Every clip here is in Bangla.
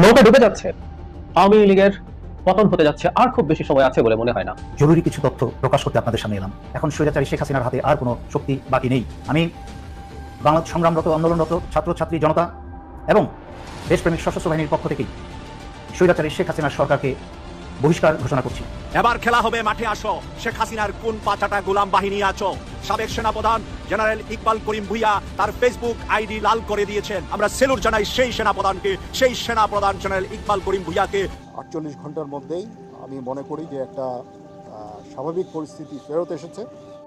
নৌকা ডুবে যাচ্ছে। আওয়ামী লীগের পতন হতে যাচ্ছে। আর খুব বেশি সময় আছে বলে মনে হয় না। জরুরি কিছু তথ্য প্রকাশ করতে আপনাদের সামনে এলাম। এখন স্বৈরাচারী শেখ হাসিনার হাতে আর কোনো শক্তি বাকি নেই। আমি বাংলাদেশ সংগ্রামরত, আন্দোলনরত ছাত্রছাত্রী, জনতা এবং দেশপ্রেমিক সশস্ত্র বাহিনীর পক্ষ থেকেই স্বৈরাচারী শেখ হাসিনার সরকারকে বহিষ্কার ঘোষণা করছি। এবার খেলা হবে মাঠে আসো। শেখ হাসিনার কোন পাচাটা গোলাম বাহিনী আছো? সাবেক সেনাপ্রধান জেনারেল ইকবাল করিম ভুইয়া তার ফেসবুক আইডি লাল করে দিয়েছেন। আমরা সেলুট জানাই সেই সেনাপ্রধানকে সেই সেনাপ্রধান জেনারেল ইকবাল করিম ভুইয়াকে। আটচল্লিশ ঘণ্টার মধ্যেই আমি মনে করি যে একটা স্বাভাবিক পরিস্থিতি ফেরত এসেছে।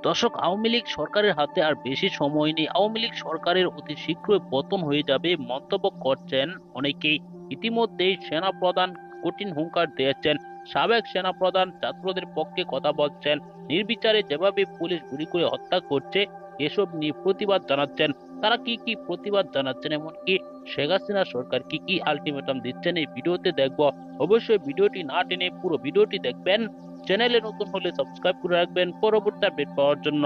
দর্শক আওয়ামী লীগ সরকারের হাতে আর বেশি সময় নেই। আওয়ামী লীগ সরকারের অতি শীঘ্রই পতন হয়ে যাবে মন্তব্য করছেন অনেকেই। ইতিমধ্যেই সেনাপ্রধান কঠিন হুঙ্কার দিয়েছেন। সাবেক সেনা প্রধান ছাত্রদের পক্ষে কথা বলছেন। নির্বিচারে যেভাবে পুলিশ গুলি করে হত্যা করছে, এসব নিয়ে প্রতিবাদ জানাচ্ছেন। তারা কি কি প্রতিবাদ জানাচ্ছেন, এমনকি শেখ হাসিনা সরকার কি কি আলটিমেটাম দিচ্ছেন এই ভিডিওতে দেখব। অবশ্যই ভিডিওটি না টেনে পুরো ভিডিওটি দেখবেন। চ্যানেলে নতুন হলে সাবস্ক্রাইব করে রাখবেন পরবর্তী আপডেট পাওয়ার জন্য।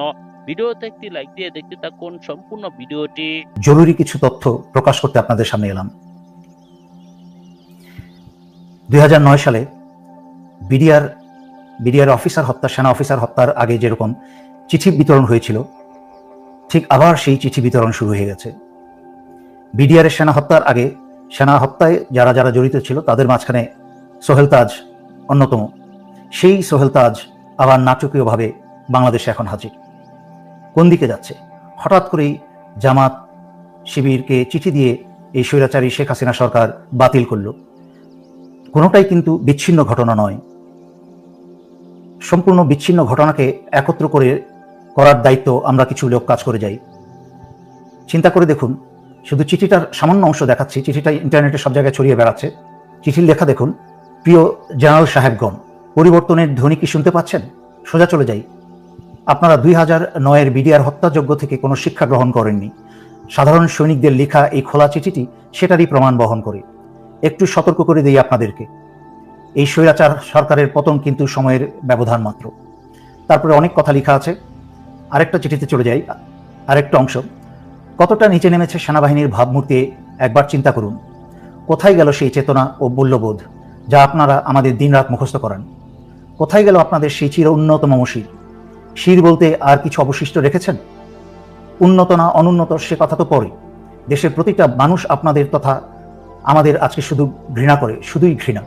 ভিডিওতে একটি লাইক দিয়ে দেখতে থাকুন সম্পূর্ণ ভিডিওটি। জরুরি কিছু তথ্য প্রকাশ করতে আপনাদের সামনে এলাম। দুই হাজার নয় সালে বিডিআর বিডিআর অফিসার হত্যা, সেনা অফিসার হত্যার আগে যেরকম চিঠি বিতরণ হয়েছিল, ঠিক আবার সেই চিঠি বিতরণ শুরু হয়ে গেছে। বিডিআরের সেনা হত্যার আগে সেনা হত্যায় যারা যারা জড়িত ছিল, তাদের মাঝখানে সোহেল তাজ অন্যতম। সেই সোহেল তাজ আবার নাটকীয়ভাবে বাংলাদেশে এখন হাজির। কোন দিকে যাচ্ছে? হঠাৎ করেই জামাত শিবিরকে চিঠি দিয়ে এই স্বৈরাচারী শেখ হাসিনা সরকার বাতিল করল। কোনোটাই কিন্তু বিচ্ছিন্ন ঘটনা নয়। সম্পূর্ণ বিচ্ছিন্ন ঘটনাকে একত্র করে করার দায়িত্ব আমরা কিছু লোক কাজ করে যাই। চিন্তা করে দেখুন, শুধু চিঠিটার সামান্য অংশ দেখাচ্ছি চিঠিটা ইন্টারনেটে সব জায়গায় ছড়িয়ে বেড়াচ্ছে। চিঠির লেখা দেখুন, প্রিয় জেনারেল সাহেবগণ পরিবর্তনের ধ্বনি কি শুনতে পাচ্ছেন? সোজা চলে যাই। আপনারা দুই হাজার নয়ের বিডিআর হত্যাযোগ্য থেকে কোনো শিক্ষা গ্রহণ করেননি। সাধারণ সৈনিকদের লেখা এই খোলা চিঠিটি সেটারই প্রমাণ বহন করে। একটু সতর্ক করে দিই আপনাদেরকে। এই স্বৈরাচার সরকারের পতন কিন্তু সময়ের ব্যবধান মাত্র। তারপরে অনেক কথা লেখা আছে। আরেকটা চিঠিতে চলে যাই। আরেকটা অংশ। কতটা নিচে নেমেছে সেনাবাহিনীর ভাবমূর্তি, একবার চিন্তা করুন। কোথায় গেল সেই চেতনা ও মূল্যবোধ যা আপনারা আমাদের দিনরাত মুখস্থ করেন? কোথায় গেল আপনাদের সেই চির উন্নতম শির শির বলতে আর কিছু অবশিষ্ট রেখেছেন? উন্নত না অনুন্নত সে কথা তো পরে। দেশের প্রতিটা মানুষ আপনাদের তথা আমাদের আজকে শুধু ঘৃণা করে, শুধুই ঘৃণা।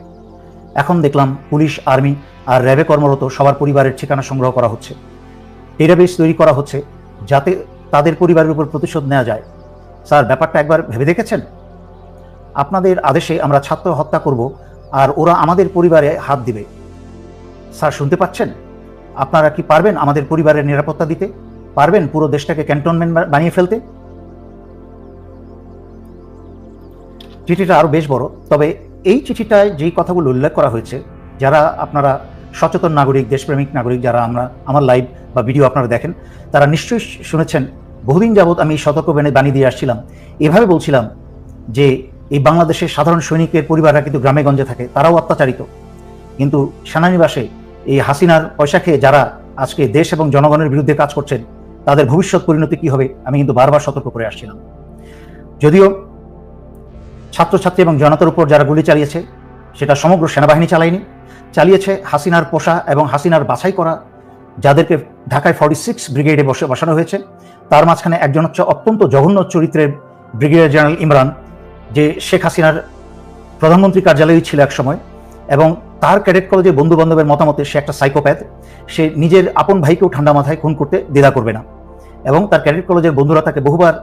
এখন দেখলাম পুলিশ, আর্মি আর র্যাবে কর্মরত সবার পরিবারের ঠিকানা সংগ্রহ করা হচ্ছে। ডেটাবেস তৈরি করা হচ্ছে যাতে তাদের পরিবারের উপর প্রতিশোধ নেওয়া যায়। স্যার, ব্যাপারটা একবার ভেবে দেখেছেন? আপনাদের আদেশে আমরা ছাত্র হত্যা করব আর ওরা আমাদের পরিবারে হাত দিবে। স্যার, শুনতে পাচ্ছেন? আপনারা কি পারবেন আমাদের পরিবারের নিরাপত্তা দিতে? পারবেন পুরো দেশটাকে ক্যান্টনমেন্ট বানিয়ে ফেলতে? চিঠিটা আরও বেশ বড়, তবে এই চিঠিটায় যেই কথাগুলো উল্লেখ করা হয়েছে, যারা আপনারা সচেতন নাগরিক, দেশপ্রেমিক নাগরিক যারা আমরা, আমার লাইভ বা ভিডিও আপনারা দেখেন, তারা নিশ্চয়ই শুনেছেন। বহুদিন যাবৎ আমি সতর্ক বাণী দিয়ে আসছিলাম। এভাবে বলছিলাম যে, এই বাংলাদেশের সাধারণ সৈনিকের পরিবাররা কিন্তু গ্রামে গঞ্জে থাকে, তারাও অত্যাচারিত। কিন্তু সেনানিবাসে এই হাসিনার পয়সা খেয়ে যারা আজকে দেশ এবং জনগণের বিরুদ্ধে কাজ করছেন, তাদের ভবিষ্যৎ পরিণতি কি হবে, আমি কিন্তু বারবার সতর্ক করে আসছিলাম। যদিও ছাত্রছাত্রী এবং জনতার উপর যারা গুলি চালিয়েছে, সেটা সমগ্র সেনাবাহিনী চালায়নি। চালিয়েছে হাসিনার পোষা এবং হাসিনার বাছাই করা, যাদেরকে ঢাকায় ফর্টি সিক্স ব্রিগেডে বসে বসানো হয়েছে। তার মাঝখানে একজন হচ্ছে অত্যন্ত জঘন্য চরিত্রের ব্রিগেডিয়ার জেনারেল ইমরান, যে শেখ হাসিনার প্রধানমন্ত্রী কার্যালয়ই ছিল এক সময়, এবং তার ক্যাডেট কলেজে বন্ধু বান্ধবের মতামতে সে একটা সাইকোপ্যাথ। সে নিজের আপন ভাইকেও ঠান্ডা মাথায় খুন করতে দ্বিধা করবে না, এবং তার ক্যাডেট কলেজের বন্ধুরা তাকে বহুবার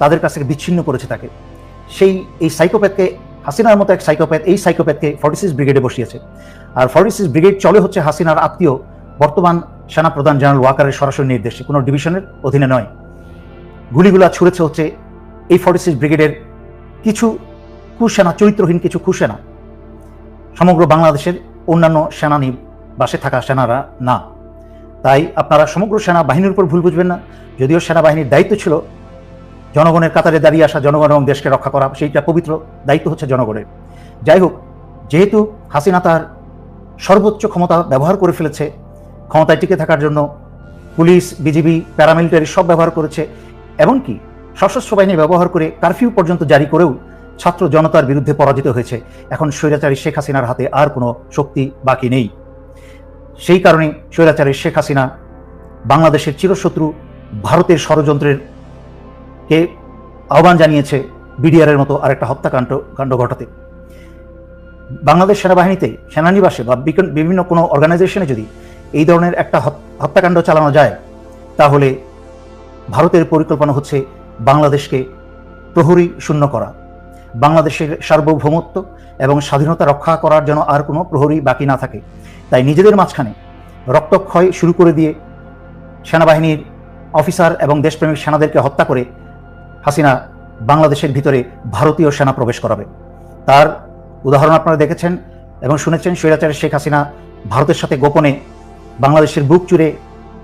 তাদের কাছ থেকে বিচ্ছিন্ন করেছে তাকে। সেই এই সাইকোপ্যাথকে হাসিনার মতো এক সাইকোপ্যাথ এই সাইকোপ্যাথকে ফর্টি সিক্স ব্রিগেডে বসিয়েছে। আর ফর্টি সিক্স ব্রিগেড চলে হচ্ছে হাসিনার আত্মীয়, বর্তমান সেনা প্রধান জেনারেল ওয়াকারের সরাসরি নির্দেশে, কোনো ডিভিশনের অধীনে নয়। গুলিগুলা ছুড়েছে হচ্ছে এই ফর্টি সিক্স ব্রিগেডের কিছু কুসেনা, চরিত্রহীন কিছু কুসেনা। সমগ্র বাংলাদেশের অন্যান্য সেনানি বাসে থাকা সেনারা না। তাই আপনারা সমগ্র সেনা বাহিনীর উপর ভুল বুঝবেন না। যদিও সেনাবাহিনীর দায়িত্ব ছিল জনগণের কাতারে দাঁড়িয়ে আসা জনগণ এবং দেশকে রক্ষা করা, সেইটা পবিত্র দায়িত্ব হচ্ছে জনগণের। যাই হোক, যেহেতু হাসিনা তার সর্বোচ্চ ক্ষমতা ব্যবহার করে ফেলেছে, ক্ষমতায় টিকে থাকার জন্য পুলিশ, বিজিবি, প্যারামিলিটারি সব ব্যবহার করেছে, এমনকি সশস্ত্র বাহিনী ব্যবহার করে কারফিউ পর্যন্ত জারি করেও ছাত্র জনতার বিরুদ্ধে পরাজিত হয়েছে। এখন স্বৈরাচারী শেখ হাসিনার হাতে আর কোনো শক্তি বাকি নেই। সেই কারণে স্বৈরাচারী শেখ হাসিনা বাংলাদেশের চিরশত্রু, ভারতের ষড়যন্ত্রের কে আহ্বান জানিয়েছে বিডিআরের মতো আরেকটা হত্যাকাণ্ড, কাণ্ড ঘটাতে। বাংলাদেশ সেনাবাহিনীতে সেনানিবাসে বা বিভিন্ন কোনো অর্গানাইজেশনে যদি এই ধরনের একটা হত্যাকাণ্ড চালানো যায়, তাহলে ভারতের পরিকল্পনা হচ্ছে বাংলাদেশকে প্রহরী শূন্য করা। বাংলাদেশের সার্বভৌমত্ব এবং স্বাধীনতা রক্ষা করার জন্য আর কোনো প্রহরী বাকি না থাকে, তাই নিজেদের মাঝখানে রক্তক্ষয় শুরু করে দিয়ে সেনাবাহিনীর অফিসার এবং দেশপ্রেমিক সেনাদেরকে হত্যা করে হাসিনা বাংলাদেশের ভিতরে ভারতীয় সেনা প্রবেশ করাবে। তার উদাহরণ আপনারা দেখেছেন এবং শুনেছেন স্বৈরাচারী শেখ হাসিনা ভারতের সাথে গোপনে বাংলাদেশের বুক চুরে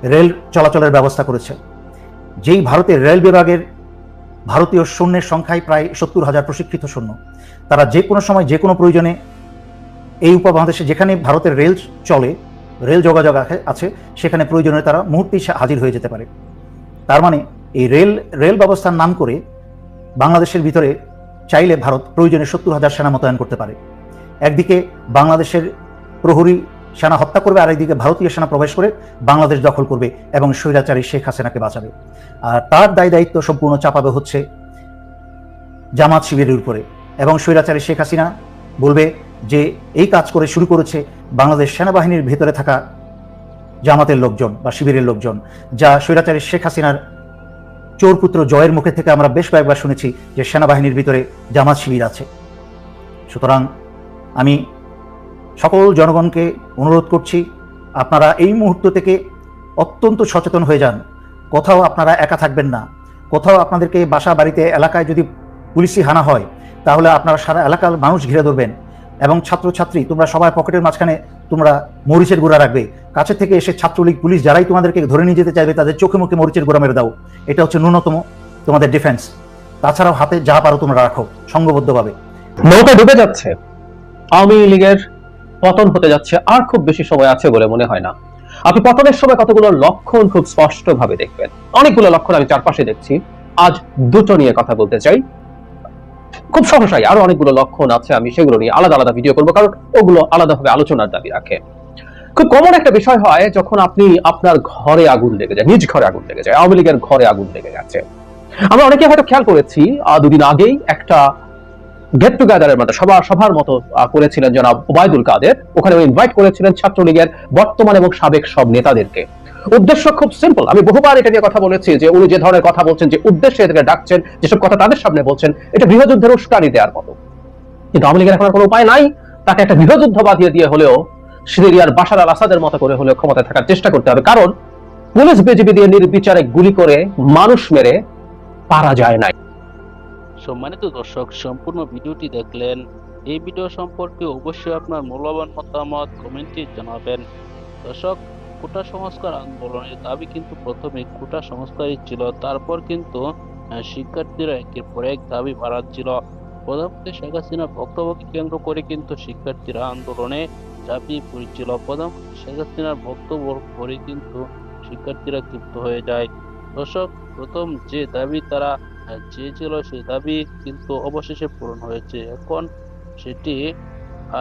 রেল চলাচলের ব্যবস্থা করেছে। যেই ভারতের রেল বিভাগের ভারতীয় সৈন্যের সংখ্যায় প্রায় সত্তর হাজার প্রশিক্ষিত সৈন্য, তারা যে কোনো সময় যে কোনো প্রয়োজনে এই উপমহাদেশে যেখানে ভারতের রেল চলে, রেল যোগাযোগ আছে- আছে সেখানে প্রয়োজনে তারা মুহূর্তেই হাজির হয়ে যেতে পারে। তার মানে এই রেল রেল ব্যবস্থার নাম করে বাংলাদেশের ভিতরে চাইলে ভারত প্রয়োজনে সত্তর হাজার সেনা মোতায়েন করতে পারে। একদিকে বাংলাদেশের প্রহরী সেনা হত্যা করবে, আর একদিকে ভারতীয় সেনা প্রবেশ করে বাংলাদেশ দখল করবে এবং স্বৈরাচারী শেখ হাসিনাকে বাঁচাবে। আর তার দায় দায়িত্ব সম্পূর্ণ চাপাবে হচ্ছে জামাত শিবিরের উপরে। এবং স্বৈরাচারী শেখ হাসিনা বলবে যে, এই কাজ করে শুরু করেছে বাংলাদেশ সেনাবাহিনীর ভেতরে থাকা জামাতের লোকজন বা শিবিরের লোকজন, যা স্বৈরাচারী শেখ হাসিনার চোরপুত্র জয়ের মুখে থেকে আমরা বেশ কয়েকবার শুনেছি যে সেনাবাহিনীর ভিতরে জামাত শিবির আছে। সুতরাং আমি সকল জনগণকে অনুরোধ করছি, আপনারা এই মুহূর্ত থেকে অত্যন্ত সচেতন হয়ে যান। কোথাও আপনারা একা থাকবেন না। কোথাও আপনাদেরকে বাসা, বাড়িতে, এলাকায় যদি পুলিশি হানা হয়, তাহলে আপনারা সারা এলাকার মানুষ ঘিরে ধরবেন। এবং ছাত্রছাত্রী, তোমরা সবাই পকেটের মাঝখানে তোমরা মরিচের গুঁড়া রাখবে। কাছে থেকে এসে ছাত্রলীগ, পুলিশ যারাই তোমাদেরকে ধরে নিয়ে যেতে চাইবে, তাদের চোখে মুখে মরিচের গুঁড়া মেরে দাও। এটা হচ্ছে ন্যূনতম তোমাদের ডিফেন্স তাছাড়াও হাতে যা পারো তোমরা রাখো, সংঘবদ্ধভাবে। নৌকা ডুবে যাচ্ছে। আওয়ামী লীগের পতন হতে যাচ্ছে। আর খুব বেশি সময় আছে বলে মনে হয় না। আপনি পতনের সময় কতগুলো লক্ষণ খুব স্পষ্ট ভাবে দেখবেন। অনেকগুলো লক্ষণ আমি চারপাশে দেখছি। আজ দুটো নিয়ে কথা বলতে চাই। খুব সহসাই আরও অনেকগুলো লক্ষণ আছে, আমি সেগুলো নিয়ে আলাদা আলাদা ভিডিও করব, কারণ ওগুলো আলাদাভাবে আলোচনার দাবি রাখে। খুব কমন একটা বিষয় হয়, যখন আপনি আপনার ঘরে আগুন লেগে যায়, নিজ ঘরে আগুন লেগে যায়, আওয়ামী লীগের ঘরে আগুন লেগে গেছে। আমরা অনেকে হয়তো খেয়াল করেছি দুদিন আগেই একটা গেট টুগেদারের মতো, সভা, সভার মতো করেছিলেন জনাব ওবায়দুল কাদের। ওখানে ইনভাইট করেছিলেন ছাত্রলীগের বর্তমান এবং সাবেক সব নেতাদেরকে। উদ্দেশ্য খুব সিম্পল আমি বহুবার এটা নিয়ে কথা বলেছি যে উনি যে ধরনের কথা বলছেন, যে উদ্দেশ্যে এদেরকে ডাকছেন, যেসব কথা তাদের সামনে বলছেন, এটা গৃহযুদ্ধের উস্কানি দেওয়ার মতো। কিন্তু আওয়ামী লীগের এখন কোনো উপায় নাই। তাকে একটা গৃহযুদ্ধ বাঁধিয়ে দিয়ে হলেও সিরিয়ার বাশার আল আসাদের মতো করে হলেও ক্ষমতায় থাকার চেষ্টা করতে হবে। কারণ পুলিশ বিজিবি দিয়ে নির্বিচারে গুলি করে মানুষ মেরে পারা যায় নাই। সম্মানিত দর্শক, সম্পূর্ণ ভিডিওটি দেখলেন। এই ভিডিও সম্পর্কে অবশ্যই আপনার মূল্যবান মতামত কমেন্টে জানাবেন। দর্শক কোটা সংস্কার আন্দোলনের দাবি কিন্তু প্রথমে কোটা সংস্কারই ছিল। তারপর কিন্তু শিক্ষার্থীরা একের পর এক দাবি বাড়াচ্ছিল। প্রধানমন্ত্রী শেখ হাসিনার বক্তব্যকে কেন্দ্র করে কিন্তু শিক্ষার্থীরা আন্দোলনে ঝাঁপিয়ে পড়েছিল। প্রধানমন্ত্রী শেখ হাসিনার বক্তব্য পরে কিন্তু শিক্ষার্থীরা ক্ষিপ্ত হয়ে যায়। দর্শক, প্রথম যে দাবি তারা চেয়েছিল সেই দাবি কিন্তু অবশেষে পূরণ হয়েছে। এখন সেটি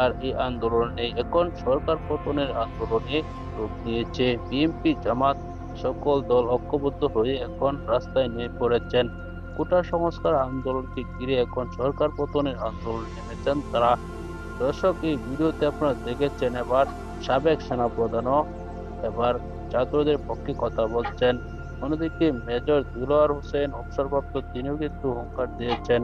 আর এই আন্দোলন এখন সরকার পতনের আন্দোলনে রূপ নিয়েছে বিএনপি জামাত সকল দল ঐক্যবদ্ধ হয়ে এখন রাস্তায় নেমে পড়েছেন। কোটা সংস্কার আন্দোলনকে ঘিরে এখন সরকার পতনের আন্দোলন নেমেছেন তারা। দর্শক, এই ভিডিওতে আপনারা দেখেছেন এবার সাবেক সেনাপ্রধানও এবার ছাত্রদের পক্ষে কথা বলছেন। অন্যদিকে মেজর দিলওয়ার হোসেন, অবসরপ্রাপ্ত তিনিও কিন্তু হুঙ্কার দিয়েছেন।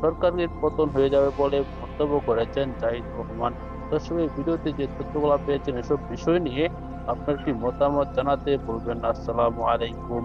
সরকারের পতন হয়ে যাবে বলে মন্তব্য করেছেন জাহিদ রহমান দর্শক ভিডিওতে যে তথ্যগুলো পেয়েছেন, এসব বিষয় নিয়ে আপনার কি মতামত জানাতে বলবেন আসসালামু আলাইকুম।